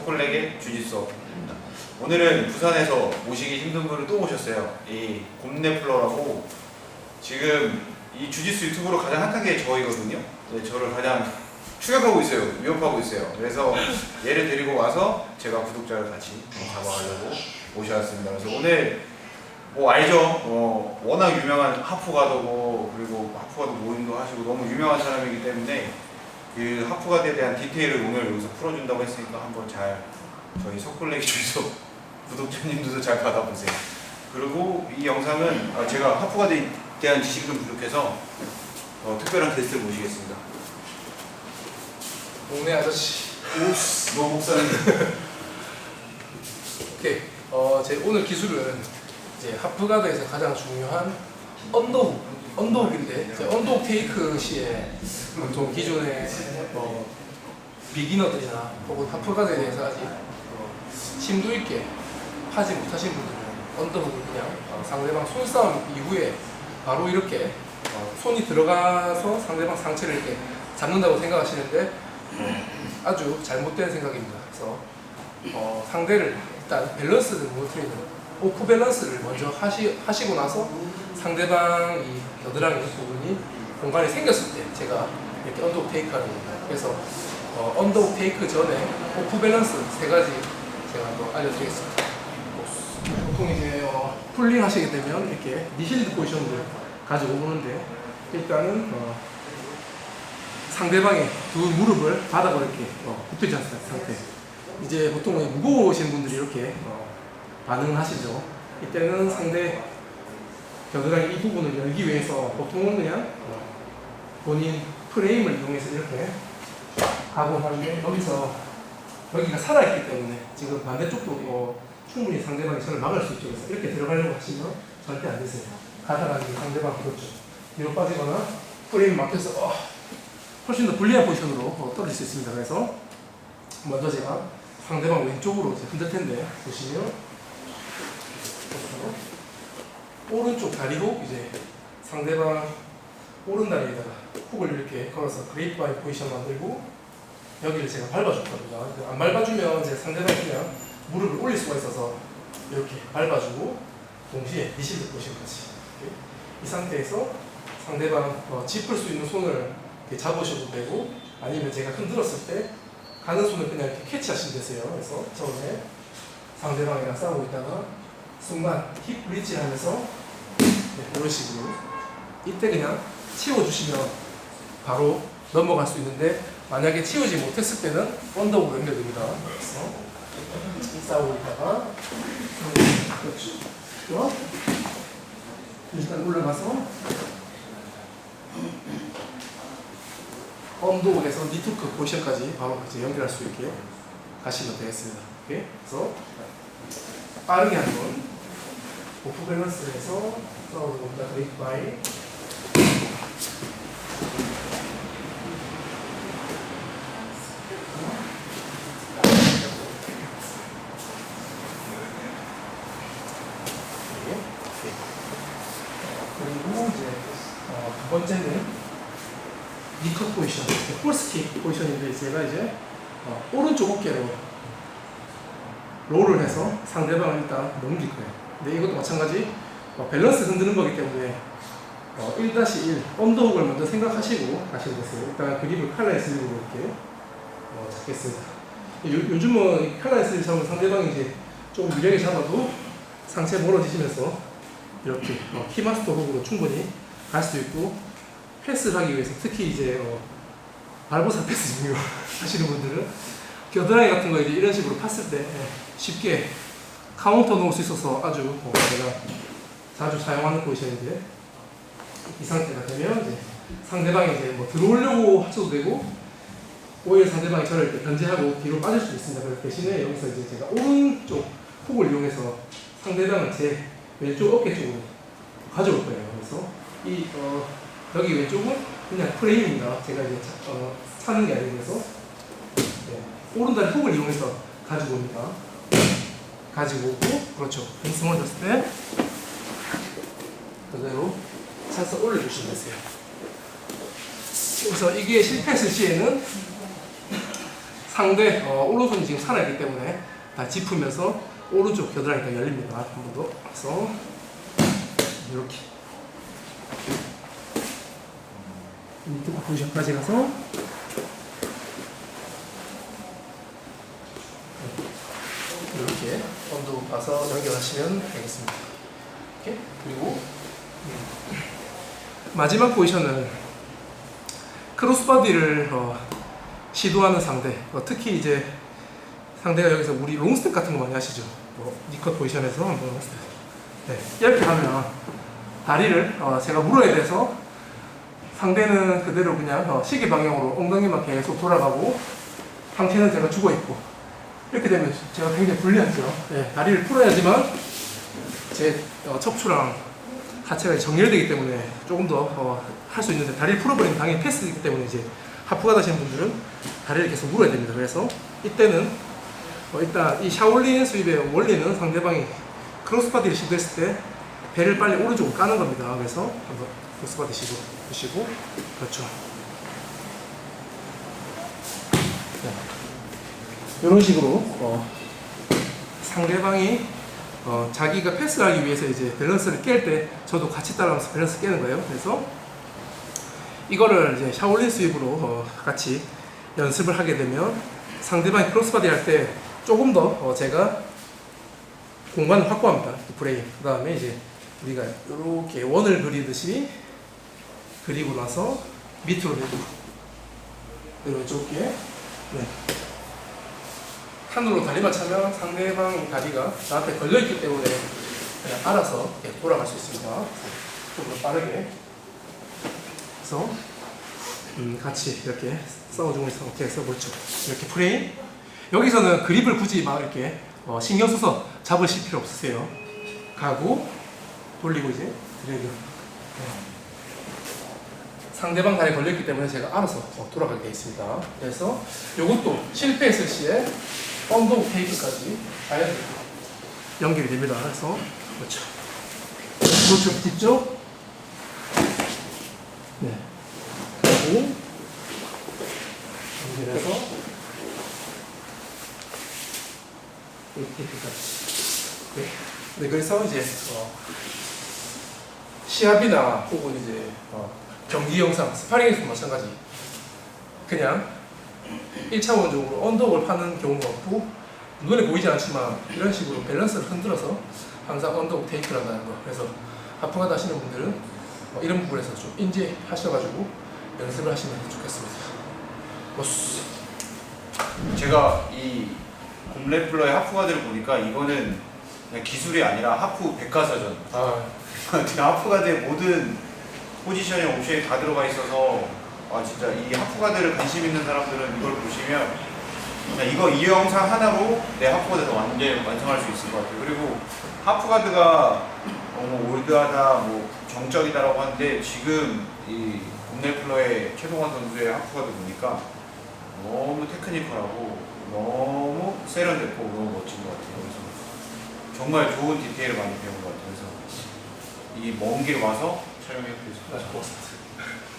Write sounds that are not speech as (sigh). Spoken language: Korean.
석굴렉의 주짓수 수업입니다. 오늘은 부산에서 모시기 힘든 분을 또 모셨어요. 이 곰네플러라고 지금 이 주짓수 유튜브로 가장 핫한 게 저이거든요. 네, 저를 가장 추격하고 있어요. 위협하고 있어요. 그래서 얘를 데리고 와서 제가 구독자를 같이 잡아가려고 모셔왔습니다. 그래서 오늘 뭐 알죠? 어, 워낙 유명한 하프가더고 그리고 하프가더 모임도 하시고 너무 유명한 사람이기 때문에 그 하프가드에 대한 디테일을 오늘 여기서 풀어준다고 했으니까 한번 잘 저희 석굴레기 주소 (laughs) 구독자님들도 잘 받아보세요. 그리고 이 영상은 아, 제가 하프가드에 대한 지식이 좀 부족해서 어, 특별한 게스트를 모시겠습니다. 동네 아저씨. 오스 노 목사님. (laughs) 오케이. 어, 제 오늘 기술은 이제 하프가드에서 가장 중요한 언더훅. 언더훅인데 언더훅 테이크 시에 보통 기존의 어, 비기너들이나 혹은 하프가드에 대해서 아직 어, 심도 있게 하지 못하신 분들은 언더훅을 그냥 어, 상대방 손싸움 이후에 바로 이렇게 어, 손이 들어가서 상대방 상체를 이렇게 잡는다고 생각하시는데 어, 아주 잘못된 생각입니다. 그래서 어, 상대를 일단 밸런스를 무너뜨리는 오프 밸런스를 먼저 하시, 하시고 나서 상대방 이 겨드랑이 부분이 공간이 생겼을 때 제가 이렇게 언더욱 테이크 하는 겁니다. 그래서 어, 언더욱 테이크 전에 오프 밸런스 세 가지 제가 한번 알려드리겠습니다. 보통 이제 어, 풀링 하시게 되면 이렇게 니실드 포지션을 가지고 오는데 일단은 어, 상대방의 두 무릎을 바닥으로 이렇게 어, 붙이지 않는 상태. 이제 보통 무거우신 분들이 이렇게 어, 반응을 하시죠. 이때는 상대 겨드랑이 이 부분을 열기 위해서 보통은 그냥 어, 본인 프레임을 이용해서 이렇게 가고 하는데 여기서 여기가 살아있기 때문에 지금 반대쪽도 어, 충분히 상대방이 저를 막을 수 있죠. 그래서 이렇게 들어가려고 하시면 절대 안 되세요. 가다가 상대방 그렇죠. 뒤로 빠지거나 프레임 막혀서 어, 훨씬 더 불리한 포지션으로 어, 떨어질 수 있습니다. 그래서 먼저 제가 상대방 왼쪽으로 흔들 텐데 보시면 오른쪽 다리로 이제 상대방 오른 다리에다가 훅을 이렇게 걸어서 그레이프바인 포지션 만들고 여기를 제가 밟아줄 겁니다. 그안 밟아주면 이제 상대방이 그냥 무릎을 올릴 수가 있어서 이렇게 밟아주고 동시에 리실드 포지션까지. 이 상태에서 상대방 어, 짚을 수 있는 손을 잡으셔도 되고 아니면 제가 흔들었을 때 가는 손을 그냥 이렇게 캐치하시면 되세요. 그래서 처음에 상대방이랑 싸우고 있다가 순간 힙 브릿지를 하면서 네, 이런 식으로 이때 그냥 치워주시면 바로 넘어갈 수 있는데 만약에 치우지 못했을 때는 언덕으로 연결됩니다. 그래서 있다가 그렇죠. 또 일단 올라가서 언덕에서 니트크 포지션까지 바로 이제 연결할 수 있게 가시면 되겠습니다. 오케이? 그래서 빠르게 한번 오프 밸런스에서 싸우는 겁니다. 브레이크 바이 그리고 어, 두 번째는 니컷 포지션, 폴스킥 포지션인데 제가 이제 어, 오른쪽 어깨로 롤을 해서 상대방을 일단 넘길 거예요. 근데 이것도 마찬가지 어, 밸런스 흔드는 거기 때문에 어, 1-1 언더훅을 먼저 생각하시고 가시면 되세요. 일단 그립을 칼라에 슬립으로 이렇게 어, 잡겠습니다. 요, 이 칼라에 슬립 잡으면 상대방이 이제 좀 유리하게 잡아도 상체 멀어지시면서 이렇게 어, 키마스터 훅으로 충분히 갈 수 있고 패스를 하기 위해서 특히 이제 어, 발보사 패스 (laughs) 하시는 분들은 겨드랑이 같은 거 이제 이런 식으로 팠을 때 예, 쉽게 카운터 놓을 수 있어서 아주 어, 제가 자주 사용하는 포지션인데 이 상태가 되면 이제 상대방이 이제 뭐 들어오려고 하셔도 되고 오히려 상대방이 저를 이렇게 견제하고 뒤로 빠질 수도 있습니다. 그 대신에 여기서 이제 제가 오른쪽 훅을 이용해서 상대방을 제 왼쪽 어깨 쪽으로 가져올 거예요. 그래서 이 어, 여기 왼쪽은 그냥 프레임입니다. 제가 이제 차, 어, 차는 게 아니고 그래서 네, 오른다리 훅을 이용해서 가지고 옵니다. 가지고 오고 그렇죠. 뱅스 멀어졌을 때 그대로 차서 올려주시면 되세요. 그래서 이게 실패했을 시에는 상대 어, 오른손이 지금 살아있기 때문에 다 짚으면서 오른쪽 겨드랑이 다 열립니다. 한 번 더. 그래서 이렇게 밑에 포지션까지 가서 이렇게 언더 봐서 연결하시면 되겠습니다. 이렇게 그리고 음, 마지막 포지션은 크로스바디를 어, 시도하는 상대, 어, 특히 이제 상대가 여기서 우리 롱스텝 같은 거 많이 하시죠. 뭐 니컷 포지션에서 한번 롱스텝. 네, 이렇게 하면 다리를 어, 제가 물어야 돼서 상대는 그대로 그냥 어, 시계 방향으로 엉덩이만 계속 돌아가고 상체는 제가 죽어 있고 이렇게 되면 제가 굉장히 불리하죠. 네, 다리를 풀어야지만 제 어, 척추랑 하체가 정렬되기 때문에 조금 더 할 수 있는데 다리를 풀어버리면 당연히 패스이기 때문에 이제 하프가 다시는 분들은 다리를 계속 물어야 됩니다. 그래서 이때는 어, 일단 이 샤올린 수입의 원리는 상대방이 크로스바디를 시도했을 때 배를 빨리 오른쪽으로 까는 겁니다. 그래서 한번 크로스바디 시도 보시고 그렇죠. 이런 식으로 어, 상대방이 어, 자기가 패스하기 위해서 이제 밸런스를 깰 때 저도 같이 따라가면서 밸런스 깨는 거예요. 그래서 이거를 이제 샤올린 스윕으로 어, 같이 연습을 하게 되면 상대방이 크로스바디 할 때 조금 더 어, 제가 공간을 확보합니다. 이 브레인. 그 다음에 이제 우리가 이렇게 원을 그리듯이 그리고 나서 밑으로 내고 이렇게 네. 하늘로 다리만 차면 상대방 다리가 나한테 걸려있기 때문에 그냥 알아서 이렇게 돌아갈 수 있습니다. 좀더 빠르게. 그래서 음, 같이 이렇게 싸워주고 있는 상태에서 그렇죠. 이렇게 프레임. 여기서는 그립을 굳이 막 이렇게 어, 신경 써서 잡으실 필요 없으세요. 가고 돌리고 이제 드래그. 네. 상대방 다리 걸렸기 때문에 제가 알아서 어, 돌아가게 되어 있습니다. 그래서 이것도 실패했을 시에 언더우 테이프까지 자연스럽게 연결이 됩니다. 그래서 그렇죠. 그렇죠. 뒤쪽. 네. 그리고 연결해서 이 테이프까지. 네. 네. 그래서 이제 어, 시합이나 혹은 이제 어, 경기 영상, 스파링에서도 마찬가지. 그냥 1차원적으로 언덕을 파는 경우가 없고 눈에 보이지 않지만 이런 식으로 밸런스를 흔들어서 항상 언덕 테이크를 한다는 거. 그래서 하프가 하시는 분들은 어, 이런 부분에서 좀 인지하셔가지고 연습을 하시면 좋겠습니다. 오스. 제가 이 곰레플러의 하프가드를 보니까 이거는 그냥 기술이 아니라 하프 백과사전. 아, (laughs) 하프가드의 모든 포지션이 옵션이 다 들어가 있어서 아 진짜 이 하프가드를 관심 있는 사람들은 이걸 보시면 그냥 이거 이 영상 하나로 내 하프가드를 완전히 완성할 수 있을 것 같아요. 그리고 하프가드가 어, 뭐 올드하다, 뭐 정적이다라고 하는데 지금 이 곰레플러의 최동원 선수의 하프가드 보니까 너무 테크니컬하고 너무 세련됐고 너무 멋진 것 같아요. 그래서 정말 좋은 디테일을 많이 배운 것 같아요. 그래서 이 먼 길 와서 촬영해 드리겠습니다. 아.